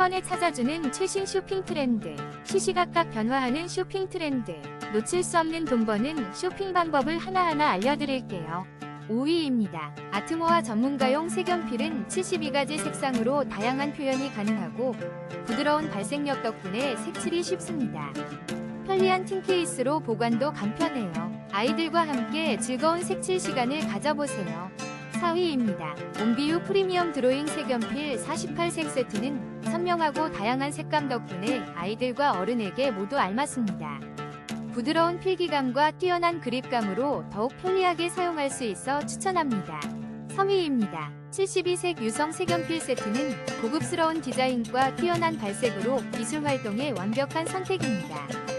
번에 찾아주는 최신 쇼핑 트렌드, 시시각각 변화하는 쇼핑 트렌드, 놓칠 수 없는 돈 버는 쇼핑 방법을 하나하나 알려드릴게요. 5위입니다. 아트모아 전문가용 색연필은 72가지 색상으로 다양한 표현이 가능하고 부드러운 발색력 덕분에 색칠이 쉽습니다. 편리한 틴 케이스로 보관도 간편해요. 아이들과 함께 즐거운 색칠 시간을 가져보세요. 4위입니다. 옹비유 프리미엄 드로잉 색연필 48색 세트는 선명하고 다양한 색감 덕분에 아이들과 어른에게 모두 알맞습니다. 부드러운 필기감과 뛰어난 그립감으로 더욱 편리하게 사용할 수 있어 추천합니다. 3위입니다. 72색 유성 색연필 세트는 고급스러운 디자인과 뛰어난 발색으로 미술 활동에 완벽한 선택입니다.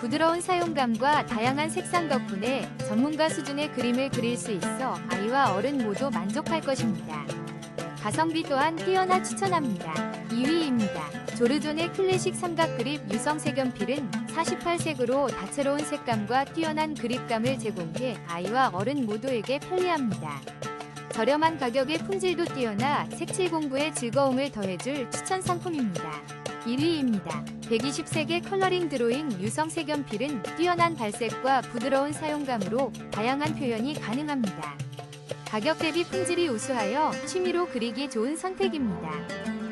부드러운 사용감과 다양한 색상 덕분에 전문가 수준의 그림을 그릴 수 있어 아이와 어른 모두 만족할 것입니다. 가성비 또한 뛰어나 추천합니다. 2위입니다. 조르존의 클래식 삼각 그립 유성 색연필은 48색으로 다채로운 색감과 뛰어난 그립감을 제공해 아이와 어른 모두에게 편리합니다. 저렴한 가격에 품질도 뛰어나 색칠 공부에 즐거움을 더해줄 추천 상품입니다. 1위입니다. 120색의 컬러링 드로잉 유성 색연필은 뛰어난 발색과 부드러운 사용감으로 다양한 표현이 가능합니다. 가격 대비 품질이 우수하여 취미로 그리기 좋은 선택입니다.